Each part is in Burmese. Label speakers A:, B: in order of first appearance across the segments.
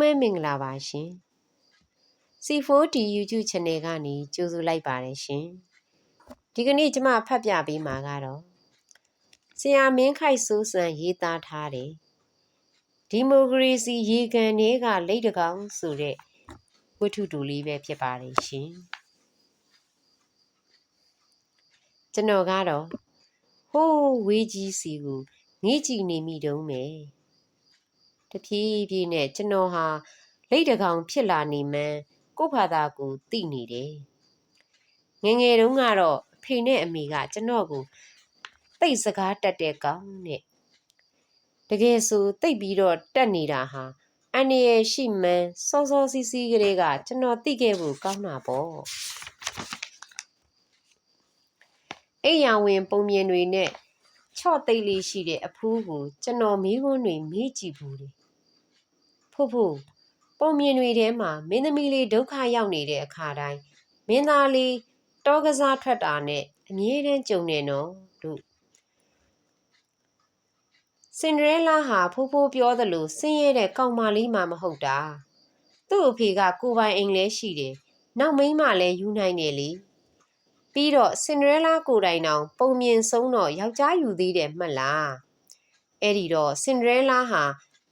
A: မဲမင်္ဂလာပါရှင် C4D YouTube Channel ကနေကြိုဆိုလိုက်ပါတယ်ရှင်ဒီကနေ့ကျမဖတ်ပြပေးမှာကတော့ဆရာမင်းခိုက်စိုးစံရေးသားထားတယ်ဒီမိုကရေစီရေကန်တွေကလိတ်တကောင်ဆိုတဲ့ဝတ္ထုတူလေးပဲဖြစ်ပါတယ်ရှင်ကျွန်တော်ကတော့ဟိုးဝေးကြီးစီကိုငေးကြည့်နေမိတုံးမယ် တဖြည်းဖြည်းနဲ့ကျွန်တော်ဟာလိတ်တကောင်ဖြစ်လာနေမှန်းကို့ဘာသာကိုသိနေတယ်ငယ်ငယ်တုန်းကတော့အဖေနဲ့အမေကကျွန်တော်ကိုတိတ်စကားတက်တဲ့ကောင်နဲ့တကယ်ဆိုတိတ်ပြီးတော့တက်နေတာဟာအန်ရရှိမှန်းစောစောစီးစီးကလေးကကျွန်တော်သိခဲ့ဖို့ကောင်းတာပေါ့အိယာဝင်ပုံမြင်တွေနဲ့ချော့သိပ်လေးရှိတဲ့အဖူးကိုကျွန်တော်မိခွန်းတွေမေးကြည့်ဘူးလေ ဖို့ဖို့ပုံမြင်တွေထဲမှာမင်းသမီးလေးဒုက္ခရောက်နေတဲ့အခါတိုင်းမင်းသားလေးတောကစားထွက်တာနဲ့အမြဲတမ်းကြုံနေနော်တို့စင်ဒရဲလာဟာဖိုးဖိုးပြောသလိုဆင်းရဲတဲ့ကောင်မလေးမှမဟုတ်တာသူ့အဖေကကိုပိုင်အိမ်လဲရှိတယ်နောက်မိန်းမလည်းယူနိုင်တယ်လေပြီးတော့စင်ဒရဲလာကိုတိုင်တောင် ပုံမြင်ဆုံးတော့ယောက်ျားယူသေးတယ်မှတ်လားအဲ့ဒီတော့စင်ဒရဲလာဟာ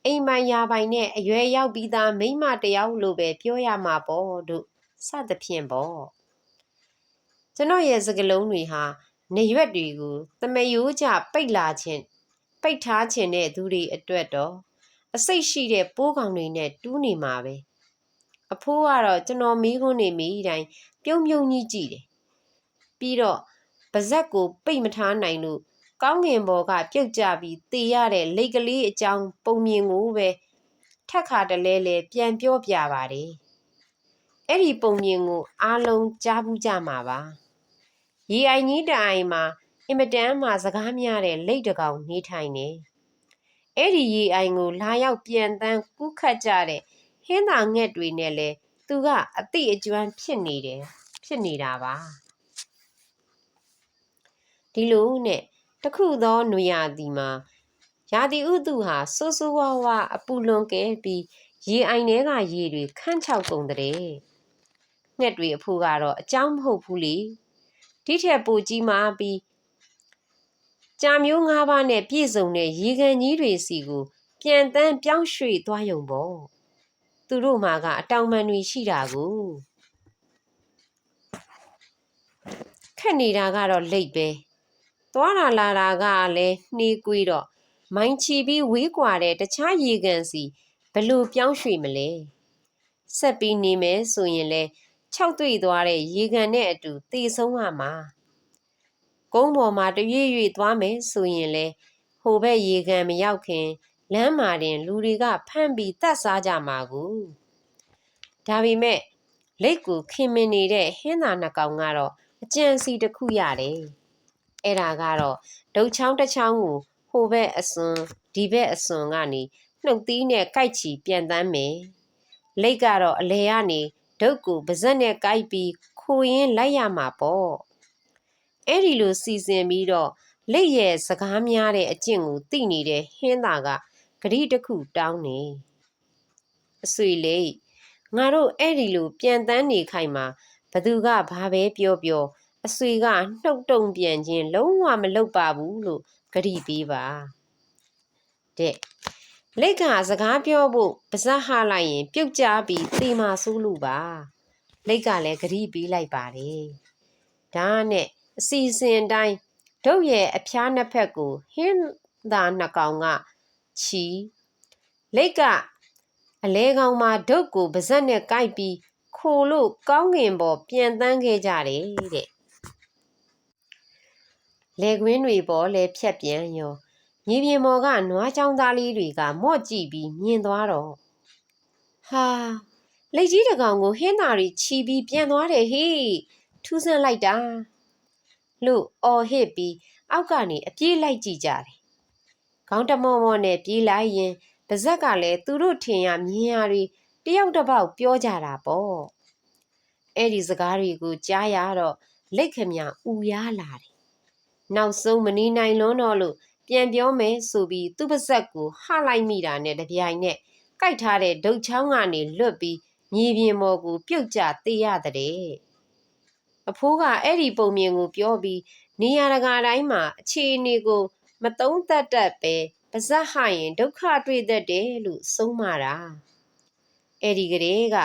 A: အိမ်ပိုင်ယာပိုင်နဲ့အရွယ်ရောက်ပြီးသားမိန်းမတယောက်လိုပဲပြောရမှာပေါ့တို့စသဖြင့်ပေါ့ကျွန်တော်ရဲ့စကလုံးတွေဟာနေရွက်တွေကိုတမယိုးကြပိတ်လာခြင်းပိတ်ထားခြင်းတဲ့သူတွေအတွက်တော့အစိတ်ရှိတဲ့ပိုးကောင်တွေနဲ့တူးနေမှာပဲအဖိုးကတော့ကျွန်တော်မိခွန်းနေမိတိုင်းပြုံးပြုံးကြီးကြည့်တယ်ပြီးတော့ပါဇက်ကိုပိတ်မထားနိုင်လို့ ကောင်းငင်ဘော်ကပြုတ်ကျပြီးတေရတဲ့လိတ်ကလေးအကြောင်းပုံမြင်ကိုပဲထက်ခါတလဲလဲပြန်ပြောပြပါတယ်အဲ့ဒီပုံမြင်ကိုအားလုံးကြားဘူးကြမှာပါရေအိုင်ကြီးတိုင်မှာအင်မတန်မှစကားများတဲ့လိတ်တကောင်နေထိုင်နေအဲ့ဒီရေအိုင်ကိုလာရောက်ပြန်တန်းကူးခတ်ကြတဲ့ဟင်းသာငှက်တွေနဲ့လဲသူကအတိအကျွမ်းဖြစ်နေတယ်ဖြစ်နေတာပါဒီလိုနဲ့ တခုသောနွေရာသီမှာရာသီဥတုဟာဆိုးဆိုးဝါးဝါအပူလွန်ကဲပြီးရေအိုင်ထဲကရေတွေခန့်ချောက်ကုန်တဲ့ငှက်တွေအဖို့ကတော့အကြောင်းမဟုတ်ဘူးလေဒီထက်ပိုကြီးမားပြီးကြာမျိုး၅ပါးနဲ့ပြည့်စုံတဲ့ရေကန်ကြီးတွေစီကို ပြန်တန်းပြောင်းရွှေ့သွားယုံပေါ့သူတို့မှာကအတောင်ပံတွေရှိတာကိုခက်နေတာကတော့လိတ်ပဲ သွားလာလာတာကလည်းနှီးကွေးတော့မိုင်းချီပြီးဝေးကွာတဲ့တခြားရေကန်စီဘလို့ပြောင်းရွှေ့မလဲဆက်ပြီးနေမယ်ဆိုရင်လဲခြောက်တွေ့သွားတဲ့ရေကန်နဲ့အတူတေဆုံးရမှာကုန်းပေါ်မှာတရွေ့ရွေ့သွားမယ်ဆိုရင်လဲဟိုဘက်ရေကန်မရောက်ခင်လမ်းမှာတင်လူတွေကဖမ်းပြီးတတ်စားကြမှာကိုဒါပေမဲ့လက်ကိုခင်မင်နေတဲ့ဟင်းသာနှကောင်ကတော့အကြံစီတစ်ခုရတယ် အဲ့ဒါကတော့ဒုတ်ချောင်းတစ်ချောင်းကိုဟိုဘက်အစွန်ဒီဘက်အစွန်ကနေနှုတ်သီးနဲ့ကိုက်ချီပြန်တမ်းမယ်လိတ်ကတော့အလဲကနေဒုတ်ကိုပါဇက်နဲ့ကိုက်ပြီးခိုရင်းလိုက်ရမှာပေါ့အဲ့ဒီလိုစီစဉ်ပြီးတော့လိတ်ရဲ့စကားများတဲ့အကျင့်ကိုသိနေတဲ့ဟင်းသာကဂရိတစ်ခုတောင်းနေအဆွေလေးငါတို့အဲ့ဒီလိုပြန်တန်းနေခိုင်မှာဘသူကဘာပဲပြောပြော အဆွေကနှုတ်တုံပြန်ခြင်း လုံးဝမလုပ်ပါဘူးလို့ဂရိပေးပါတဲ့လက်ကစကားပြောဖို့ပါဇက်ဟလိုက်ရင် ပြုတ်ကြပြီးသေမာဆိုးလို့ပါလက်ကလည်းဂရိပေးလိုက်ပါတယ်ဒါနဲ့အစီအစဉ်တိုင်းဒုတ်ရဲ့အဖျားနှစ်ဖက်ကိုဟင်းသာနှစ်ကောင်ကချီလက်က အလဲကောင်မှာဒုတ်ကိုပါဇက်နဲ့ကိုက်ပြီးခိုလို့ကောင်းကင်ပေါ်ပြန်တန်းခဲ့ကြတယ်တဲ့ လေကွင်းတွေပေါ်လဲဖြတ်ပြန်ရောမြေပြင်ပေါ်ကနွားချောင်းသားလေးတွေကမော့ကြည့်ပြီးမြင်သွားတော့ဟာလက်ကြီးတကောင်ကိုဟင်းသားတွေချီပြီးပြန်သွားတယ်ဟေးထူးဆန်းလိုက်တာလို့အော်ဟစ်ပြီးအောက်ကနေအပြေးလိုက်ကြည့်ကြတယ်ခေါင်းတမောမောနဲ့ပြေးလိုက်ရင်ပါဇက်ကလည်းသူတို့ထင်ရမြင်ရတွေတယောက်တစ်ပေါက်ပြောကြတာပေါ့အဲ့ဒီစကားတွေကိုကြားရတော့လက်ခမဥရလာတယ် နောက်ဆုံးမနေနိုင်လွန်းတော့လို့ပြန်ပြောမယ်ဆိုပြီးသူ့ပါဇက်ကိုဟလိုက်မိတာနဲ့တပြိုင်နက်ကိုက်ထားတဲ့ဒုတ်ချောင်းကနေလွတ်ပြီးမြေပြင်ပေါ်ကိုပြုတ်ကျသေးရတဲ့အဖိုးကအဲ့ဒီပုံမြင်ကိုပြောပြီးနေရတကာတိုင်းမှာအခြေအနေကိုမသုံးသပ်တတ်ပဲပါဇက်ဟရင်ဒုက္ခတွေ့တတ်တယ်လို့ဆုံးမတာအဲ့ဒီကလေးက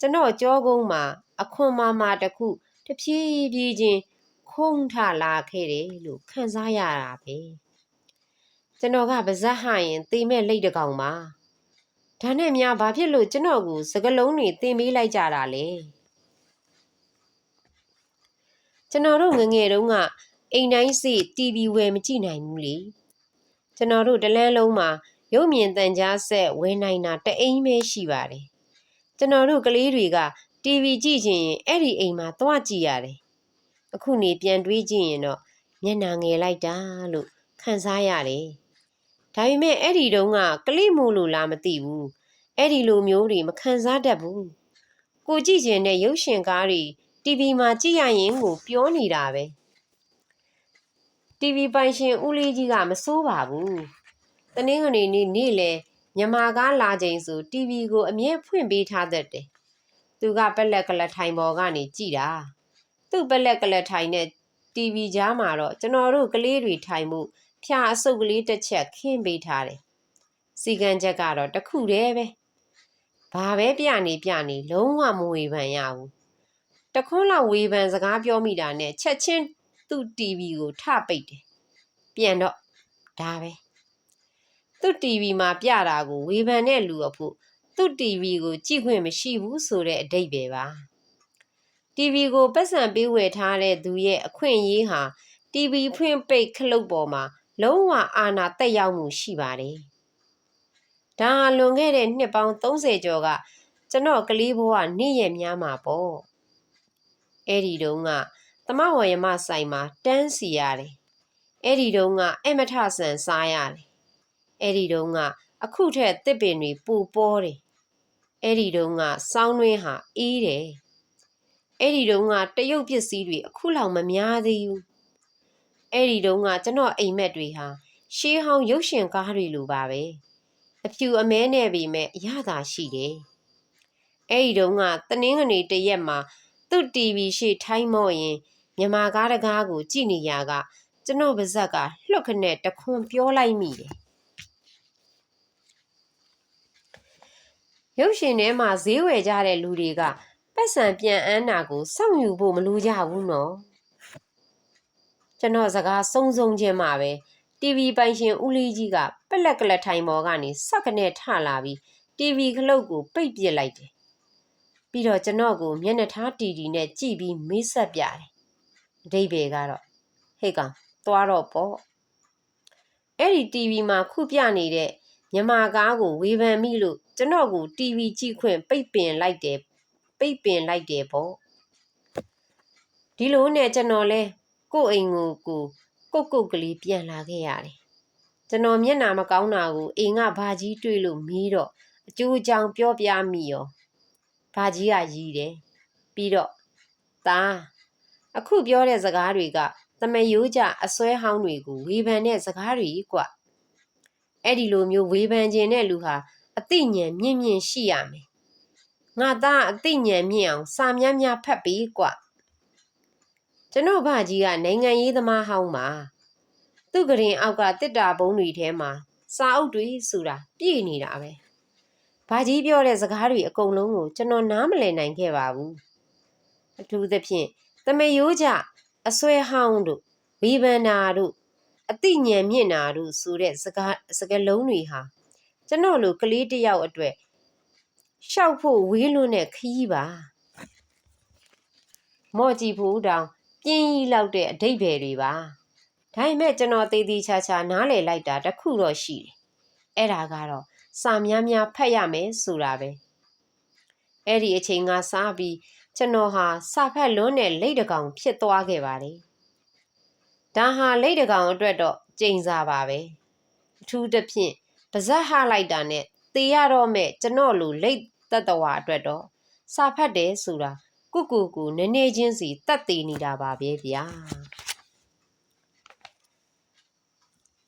A: ကျွန်တော်ကြောကုန်းမှာအခွန်မာမာတစ်ခုတဖြည်းဖြည်းချင်း ခုံထလာခဲ့တယ်လို့ခံစားရတာပဲကျွန်တော်ကပါဇက်ဟရင်သေမဲ့လိတ်တကောင်ပါဒါနဲ့များဘာဖြစ်လို့ကျွန်တော်ကိုစကလုံးတွေတင်ပေးလိုက်ကြတာလဲကျွန်တော်တို့ငငယ်တုန်းကအိမ်တိုင်းစီ TV ဝယ်မကြည့်နိုင်ဘူးလေကျွန်တော်တို့တလန်းလုံးမှာရုပ်မြင်သံကြားဆက်ဝယ်နိုင်တာတအိမ်ပဲရှိပါတယ်ကျွန်တော်တို့ကလေးတွေက TV ကြည့်ချင်ရင်အဲ့ဒီအိမ်မှာသွားကြည့်ရတယ် အခုနေပြန်တွေးကြည့်ရင်တော့မျက်နှာငယ်လိုက်တာလို့ခံစားရတယ်ဒါပေမဲ့အဲ့ဒီတုန်းကကလေးမို့လို့လားမသိဘူးအဲ့ဒီလိုမျိုးတွေမခံစားတတ်ဘူးကိုကြည့်ကျင်တဲ့ရုပ်ရှင်ကားတွေ TV မှာကြည့်ရရင်ကိုပြောနေတာပဲ TV ပိုင်ရှင်ဦးလေးကြီးကမစိုးပါဘူးတနင်္ဂနွေနေ့နေ့လေမြန်မာကားလာချိန်ဆို TV ကိုအမြဲဖွင့်ပေးထားတတ်တယ်သူကပက်လက်ကလထိုင်ပေါ်ကနေကြည်တာ သူ့ပက်လက်ကလထိုင်နဲ့ TV ကြားမှာတော့ကျွန်တော်တို့ကလေးတွေထိုင်မှုဖျာအဆုပ်ကလေးတစ်ချက်ခင်းပေးထားတယ်စီကံချက်ကတော့တစ်ခုတည်းပဲဘာပဲပြနေပြနေလုံးဝမဝေဖန်ရဘူးတခွန်းလောက်ဝေဖန်စကားပြောမိတာနဲ့ချက်ချင်းသူ့ TV ကိုထပိတ်တယ်ပြန်တော့ဒါပဲသူ့ TV မှာပြတာကိုဝေဖန်တဲ့လူအဖို့သူ့ TV ကိုကြည့်ခွင့်မရှိဘူးဆိုတဲ့အဓိပ္ပာယ်ပါ TV ကိုပတ်စံပေးဝယ်ထားတဲ့သူရဲ့အခွင့်အရေးဟာ TV ဖွင့်ပိတ်ခလုတ်ပေါ်မှာလုံးဝအာဏာတက်ရောက်မှုရှိပါတယ်။ဒါဟာလွန်ခဲ့တဲ့နှစ်ပေါင်း30ကျော်ကကျွန်တော်ကလေးဘဝနေ့ရက်များမှာပေါ့။အဲ့ဒီတုန်းကသမဝရမဆိုင်မှာတန်းစီရတယ်။အဲ့ဒီတုန်းကအမထဆန်စားရတယ်။အဲ့ဒီတုန်းကအခုထက်တစ်ပင်တွေပူပေါ်တယ်။အဲ့ဒီတုန်းကစောင်းတွင်းဟာအေးတယ်။ အဲ့ဒီတုန်းကတရုတ်ပစ္စည်းတွေအခုလောက်မများသေးဘူး။အဲ့ဒီတုန်းကကျွန်တော်အိမ်မက်တွေဟာရှေးဟောင်းရုပ်ရှင်ကားတွေလိုပါပဲ။အဖြူအမဲနဲ့ပေမဲ့အရသာရှိတယ်။အဲ့ဒီတုန်းကတနင်္ဂနွေတရက်မှာသူ့ TV ရှေ့ထိုင်းမော့ရင်မြန်မာကားတကားကိုကြည့်နေရကကျွန်တော်ပါဇက်ကလှုပ်ခနဲ့တခွန်ပြောလိုက်မိတယ်ရုပ်ရှင်ထဲမှာဈေးဝယ်ကြတဲ့လူတွေက ပတ်စံပြန်အန်းတာကိုစောင့်ယူဖို့မလိုကြဘူးနော်ကျွန်တော်စကားစုံစုံချင်းမှာပဲ TV ပိုင်ရှင်ဦးလေးကြီးကပက်လက်ကလက်ထိုင်ပေါ်ကနေစက်ကနေထလာပြီး TV ခလုတ်ကိုပိတ်ပစ်လိုက်တယ်ပြီးတော့ကျွန်တော်ကိုမျက်နှာထားတီတီနဲ့ကြည့်ပြီးမေးဆက်ပြတယ်အဓိပ္ပာယ်ကတော့ဟေ့ကောင်သွားတော့ပေါ့အဲ့ဒီ TV မှာခုပြနေတဲ့မြန်မာကားကိုဝေဖန်မိလို့ကျွန်တော်ကို TV ကြည့်ခွင့်ပိတ်ပင်လိုက်တယ် ပိတ်ပင်လိုက်တယ်ပေါ့ဒီလိုနဲ့ကျွန်တော်လဲကို့အိမ်ကိုကိုကုတ်ကုတ်ကလေးပြန်လာခဲ့ရတယ်ကျွန်တော်မျက်နာမကောင်းတာကိုအိမ်ကဘာကြီးတွေ့လို့မေးတော့အကျိုးအကြောင်းပြောပြမိရောဘာကြီးကရီးတယ်ပြီးတော့သားအခုပြောတဲ့စကားတွေကသမယိုးကြအစွဲဟောင်းတွေကိုဝေဖန်တဲ့စကားတွေကွအဲ့ဒီလိုမျိုးဝေဖန်ခြင်းတဲ့လူဟာအသိဉာဏ်မြင့်မြင့်ရှိရမယ် ငါသားအသိဉာဏ်မြင့်အောင်စာများများဖတ်ပြီးကွကျွန်တော်ဘာကြီးကနိုင်ငံရေးသမားဟောင်းပါသူ့ကရင်အောက်ကတစ်တာဘုံတွေထဲမှာစာအုပ်တွေဆိုတာပြည့်နေတာပဲဘာကြီးပြောတဲ့စကားတွေအကုန်လုံးကိုကျွန်တော်နားမလည်နိုင်ခဲ့ပါဘူးအထူးသဖြင့်တမယိုးကြအစွဲဟောင်းတို့ဝီဗန္နာတို့အသိဉာဏ်မြင့်နာတို့ဆိုတဲ့စကားစကားလုံးတွေဟာကျွန်တော်လိုကလေးတယောက်အတွက် ရှောက်ဖို့ဝေးလွန်းတဲ့ခီးပါမော့ကြည့်ဖို့တောင်ပြင်းကြီးလောက်တဲ့အဓိပ္ပာယ်တွေပါဒါပေမဲ့ကျွန်တော်သေးသေးချာချာနားလည်လိုက်တာတခုတော့ရှိတယ်အဲ့ဒါကတော့စာများများဖတ်ရမယ်ဆိုတာပဲအဲ့ဒီအချိန်ကစားပြီးကျွန်တော်ဟာစာဖတ်လွန်းတဲ့လိတ်တကောင်ဖြစ်သွားခဲ့ပါတယ်ဒါဟာလိတ်တကောင်အတွက်တော့ကြိမ်စာပါပဲအထူးသဖြင့်ပါဇက်ဟလိုက်တာနဲ့သေရတော့မဲ့ကျွန်တော်လူလိတ် တတဝါအတွက်တော့စာဖတ်တယ်ဆိုတာကုကူကူနည်းနည်းချင်းစီတတ်သေးနေတာပါပဲဗျာ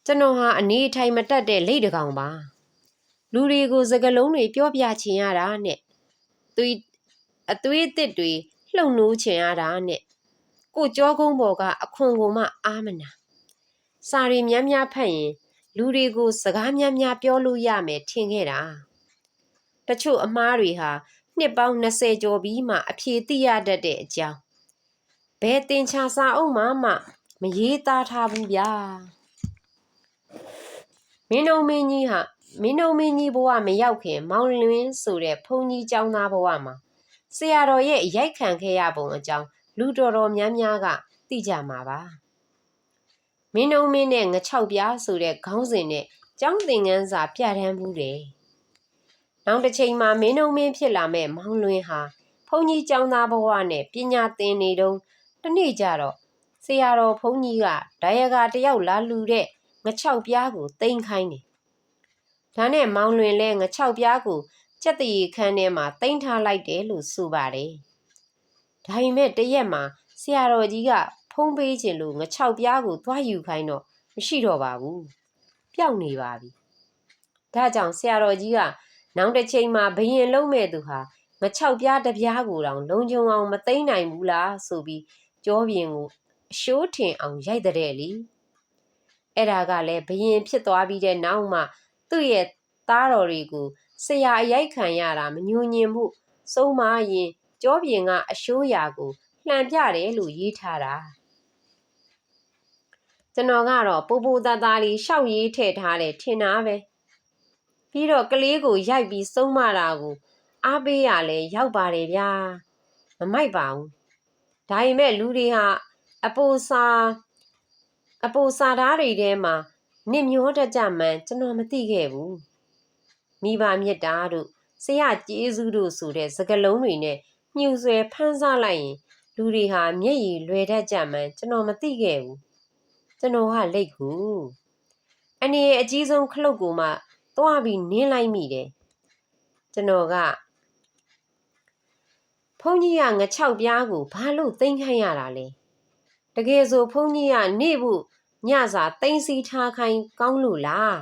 A: ကျွန်တော်ဟာအနေထိုင်မတက်တဲ့လိတ်တကောင်ပါလူလူတွေကိုစကလုံးတွေပြောပြချင်ရတာနဲ့သွေးအသွေးအစ်တွေလှုပ်နိုးချင်ရတာနဲ့ကိုကြောကုန်းပေါ်ကအခွန်ကိုမှအာမနာစာရီများများဖတ်ရင်လူတွေကိုစကားများများပြောလို့ရမယ်ထင်ခဲ့တာ တချို့အမားတွေဟာနှစ်ပေါင်း20ကျော်ပြီးမှအဖြေသိရတတ်တဲ့အကြောင်းဘယ်တင်ချာစာအုပ်မှမှမရေးသားထားဘူးဗျာမင်းတို့မင်းကြီးဟာမင်းတို့မင်းကြီးဘဝမရောက်ခင် မောင်လွင်ဆိုတဲ့ဘုန်းကြီးကျောင်းသားဘဝမှာဆရာတော်ရဲ့ရိုက်ခံခဲ့ရပုံအကြောင်းလူတော်တော်များများကသိကြမှာပါမင်းတို့မင်းနဲ့ငချောက်ပြားဆိုတဲ့ခေါင်းစဉ်နဲ့ကျောင်းသင်ခန်းစာပြဋ္ဌာန်းမှုတယ် နောက်တစ်ချိန်မှာမင်းတို့မင်းဖြစ်လာမဲ့မောင်လွင်ဟာဘုန်းကြီးကျောင်းသားဘဝနဲ့ပညာသင်နေတုန်းတစ်နေ့ကျတော့ဆရာတော်ဘုန်းကြီးကဒာယကာတယောက်လာလူတဲ့ငချောက်ပြားကိုတိန်ခိုင်းတယ်။ဒါနဲ့မောင်လွင်လဲငချောက်ပြားကိုကြက်တရီခန်းထဲမှာတိန်ထားလိုက်တယ်လို့ဆိုပါတယ်။ဒါပေမဲ့တရက်မှာဆရာတော်ကြီးကဖုံးပေးခြင်းလို့ငချောက်ပြားကိုသွားယူခိုင်းတော့မရှိတော့ပါဘူး။ပျောက်နေပါပြီ။ဒါကြောင့်ဆရာတော်ကြီးက နောက်တစ်ချိန်မှာဘယင်လုံးမဲ့သူဟာငချောက်ပြားတစ်ပြားကိုတောင်လုံခြုံအောင်မသိမ့်နိုင်ဘူးလားဆိုပြီးကြောပြင်ကိုအရှိုးထင်အောင်ရိုက်တဲ့လေအဲ့ဒါကလည်းဘယင်ဖြစ်သွားပြီးတဲ့နောက်မှသူ့ရဲ့သားတော်တွေကိုဆရာအရိုက်ခံရတာမညွညင်မှုစုံမရင်ကြောပြင်ကအရှိုးရာကိုလှန်ပြတယ်လို့ရေးထားတာကျွန်တော်ကတော့ပူပူသားသားလေးရှောက်ရေးထည့်ထားတယ်ထင်တာပဲ ပြီးတော့ကလေးကိုရိုက်ပြီးစုံမတာကိုအားပေးရလဲရောက်ပါတယ်ဗျာမမိုက်ပါဘူးဒါပေမဲ့လူတွေဟာအပူစာအပူစာဓာတ်တွေထဲမှာနစ်မျောတတ်ကြမှန်းကျွန်တော်မသိခဲ့ဘူးမိဘမြတ်တာတို့ဆရာကျေးဇူးတို့ဆိုတဲ့စကားလုံးတွေနဲ့ညှူဆွဲဖန်းစားလိုက်ရင်လူတွေဟာမျက်ရည်လွယ်တတ်ကြမှန်းကျွန်တော်မသိခဲ့ဘူးကျွန်တော်ကလက်ကူအနေအကြီးဆုံးခလုတ်ကိုမှ သွားပြီးနင်းလိုက်မိတယ်ကျွန်တော်ကဖုန်းကြီးကငချောက်ပြားကိုဘာလို့သိမ်းခိုင်းရတာလဲတကယ်ဆိုဖုန်းကြီးကနေဖို့ညစာသိမ်းစီထားခိုင်းကောင်းလို့လား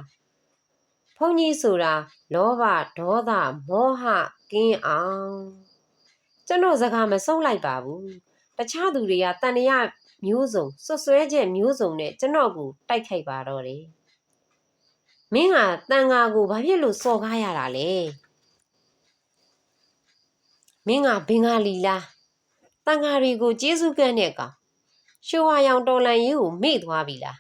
A: ဖုန်းကြီးဆိုတာလောဘဒေါသမောဟကင်းအောင်ကျွန်တော်စကားမဆုံးလိုက်ပါဘူးတခြားသူတွေကတန်ရမျိုးစုံဆွဆွဲချက်မျိုးစုံနဲ့ကျွန်တော်ကိုတိုက်ခိုက်ပါတော့တယ် မင်းကတန်ငါကိုဘာဖြစ်လို့စော်ကားရတာလဲမင်းကဘင်္ဂလီလားတန်ဃာတွေကိုကျေးဇူးကမ်းတဲ့ကောင်ရှိုးဝါရောင်တော်လန်ရေးကိုမေ့သွားပြီလား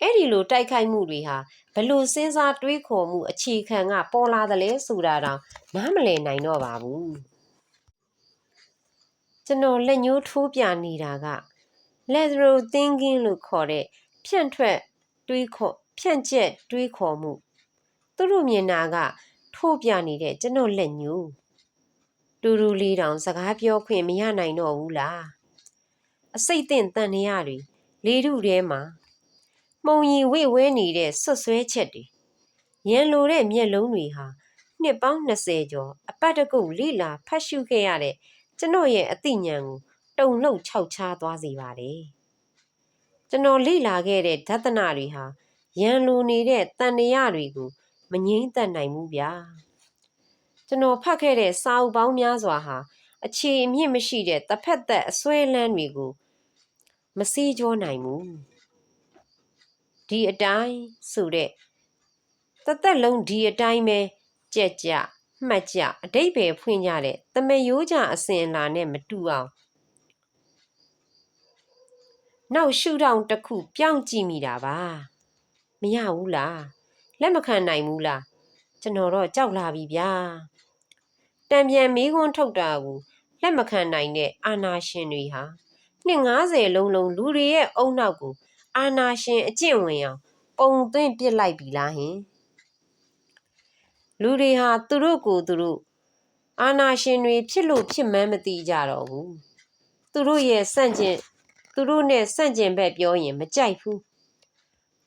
A: အဲ့ဒီလိုတိုက်ခိုက်မှုတွေဟာဘလို့စဉ်းစားတွေးခေါ်မှုအခြေခံကပေါ်လာတယ်လဲဆိုတာတောင်နားမလည်နိုင်တော့ပါဘူးကျွန်တော်လက်ညှိုးထိုးပြနေတာက lateral thinking လို့ခေါ်တဲ့ဖြန့်ထွက်တွေးခေါ် ဖြန့်ကျက်တွေးခေါ်မှု သူတို့မြင်တာက ထိုးပြနေတဲ့ကျွန်တော်လက်ညှိုးတူတူလေးတောင် စကားပြောခွင့်မရနိုင်တော့ဘူးလားအစိတ်သင့်တန်နေရတွေလေထုထဲမှာမှုံရီဝိဝဲနေတဲ့ဆွတ်ဆွဲချက်တွေရန်လိုတဲ့မျက်လုံးတွေဟာနှစ်ပေါင်း20ကျော်အပတ်တကုတ်လိလာဖတ်ရှုခဲ့ရတဲ့ကျွန်တော်ရဲ့အသိဉာဏ်ကိုတုံလှုပ်ခြောက်ခြားသွားစေပါတယ်ကျွန်တော်လိလာခဲ့တဲ့ဒသနာတွေဟာ ရန်လိုနေတဲ့တန်နေရတွေကိုမငိမ့်သက်နိုင်ဘူးဗျာကျွန်တော်ဖတ်ခဲ့တဲ့စာအုပ်ပေါင်းများစွာဟာအခြေအမြင့်မရှိတဲ့တစ်ဖက်သက်အစွဲလန်းတွေကိုမစည်းကြောနိုင်ဘူးဒီအတိုင်းဆိုတဲ့တသက်လုံးဒီအတိုင်းပဲကြက်ကြမှတ်ကြအတိတ်ပဲဖွင့်ကြတဲ့တမယိုးကြအစဉ်အလာနဲ့မတူအောင်နောက်ရှုထောင့်တစ်ခုပြောင်းကြည့်မိတာပါ မရဘူးလားလက်မခံနိုင်ဘူးလားကျွန်တော်တော့ကြောက်လာပြီဗျာတံပြန်မီးခွန်းထုတ်တာကိုလက်မခံနိုင်တဲ့အာနာရှင်တွေဟာနှစ်90လုံးလုံးလူတွေရဲ့အုံနောက်ကိုအာနာရှင်အကျင့်ဝင်အောင်ပုံသွင်းပစ်လိုက်ပြီလားဟင်လူတွေဟာသူတို့ကိုသူတို့အာနာရှင်တွေဖြစ်လို့ဖြစ်မှန်းမသိကြတော့ဘူးသူတို့ရဲ့စန့်ကျင်သူတို့နဲ့စန့်ကျင်ဘက်ပြောရင်မကြိုက်ဘူး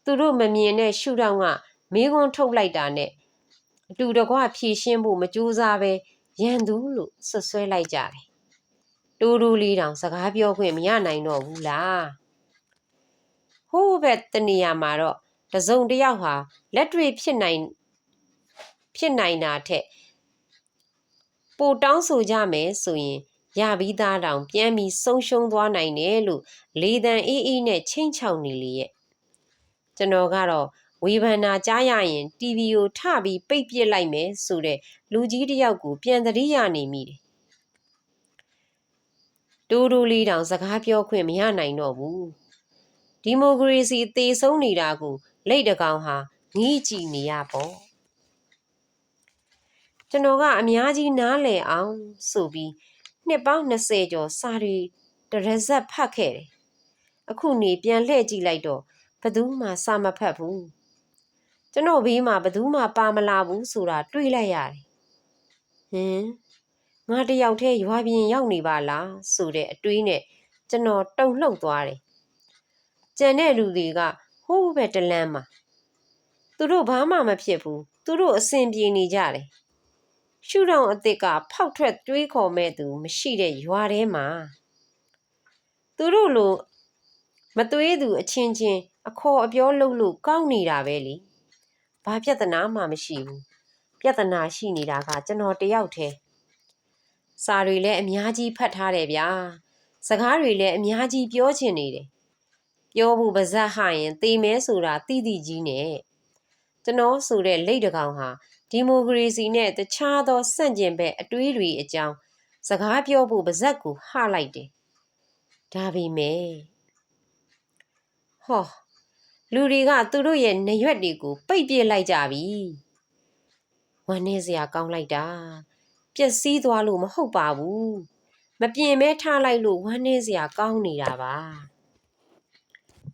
A: သူတို့မမြင်တဲ့ရှုထောင့်ကမေးခွန်းထုတ်လိုက်တာနဲ့အတူတကွဖြည့်ရှင်းဖို့မကြိုးစားပဲရန်သူလို့ဆွဆွဲလိုက်ကြတယ်တူတူလေးတောင်စကားပြောခွင့်မရနိုင်တော့ဘူးလားဟိုးဘက်တနေရာမှာတော့တစုံတယောက်ဟာလက်တွေ့ဖြစ်နိုင်ဖြစ်နိုင်တာထက်ပိုတောင်းဆိုကြမယ်ဆိုရင်ရပြီးသားတောင်ပြန်ပြီးဆုံးရှုံးသွားနိုင်တယ်လို့လေတံအေးအေးနဲ့ချိန်ချောက်နေလေရဲ့ ကျွန်တော်ကတော့ဝေဖန်နာကြားရရင် TV ကိုထပြီးပိတ်ပစ်လိုက်မယ်ဆိုတဲ့လူကြီးတစ်ယောက်ကိုပြန်သတိရနေမိတယ်တိုးတိုးလေးတောင်စကားပြောခွင့်မရနိုင်တော့ဘူးဒီမိုကရေစီသေဆုံးနေတာကိုလက်တကောင်ဟာငီးကြည့်နေရပေါ့ကျွန်တော်ကအများကြီးနားလည်အောင်ဆိုပြီးနှစ်ပေါင်း20ကျော်စာရီတရဇက်ဖတ်ခဲ့တယ်အခုနေပြန်လှည့်ကြည့်လိုက်တော့ ဘသူမှစာမဖတ်ဘူးကျွန်တော်ဘေးမှာဘသူမှပါမလာဘူးဆိုတာတွေးလိုက်ရတယ်ဟင်ငါတယောက်တည်းရွာပြင်ရောက်နေပါလားဆိုတဲ့အတွေးနဲ့ကျွန်တော်တုန်လှုပ်သွားတယ်ကြံတဲ့လူတွေကဟိုးပဲတလန်းမှာသူတို့ဘာမှမဖြစ်ဘူးသူတို့အဆင်ပြေနေကြတယ်ရှုထောင့်အစ်စ်ကဖောက်ထွက်တွေးခေါ်မဲ့သူမရှိတဲ့ရွာထဲမှာသူတို့လိုမသွေးသူအချင်းချင်း အခေါ်အပြောလုပ်လို့ကောင်းနေတာပဲလေဘာပြဿနာမှမရှိဘူးပြဿနာရှိနေတာကကျွန်တော်တယောက်တည်းစာတွေလည်းအများကြီးဖတ်ထားတယ်ဗျာစကားတွေလည်းအများကြီးပြောချင်နေတယ်ပြောဖို့ပါဇက်ဟရင်သေမဲဆိုတာတိတိကြီးနဲ့ကျွန်တော်ဆိုတဲ့လက်တကောင်ဟာဒီမိုကရေစီနဲ့တခြားသောစန့်ကျင်ဘက်အတွေးတွေအကြောင်းစကားပြောဖို့ပါဇက်ကိုဟလိုက်တယ်ဒါပေမဲ့ဟော လူတွေကသူတို့ရဲ့နရွက်တွေကိုပိတ်ပြစ်လိုက်ကြပြီဝမ်းနေစရာကောင်းလိုက်တာပျက်စီးသွားလို့မဟုတ်ပါဘူးမပြင်းမဲထားလိုက်လို့ဝမ်းနေစရာကောင်းနေတာပါ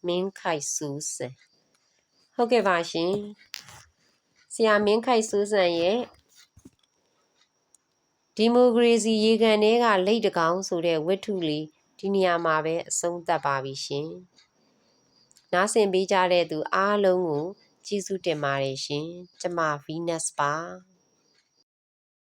A: မင်းခိုက်ဆူးစင်ဟုတ်ကဲ့ပါရှင်ဆရာမင်းခိုက်ဆူးစံရဲ့ဒီမိုကရေစီရေကန်တွေကလိတ်တကောင်ဆိုတဲ့ဝတ္ထုလေးဒီနေရာမှာပဲအဆုံးသတ်ပါပြီရှင် နားဆင်ပေးကြတဲ့သူအားလုံးကိုကျေးဇူးတင်ပါတယ်ရှင်ကျမ Venus ပါ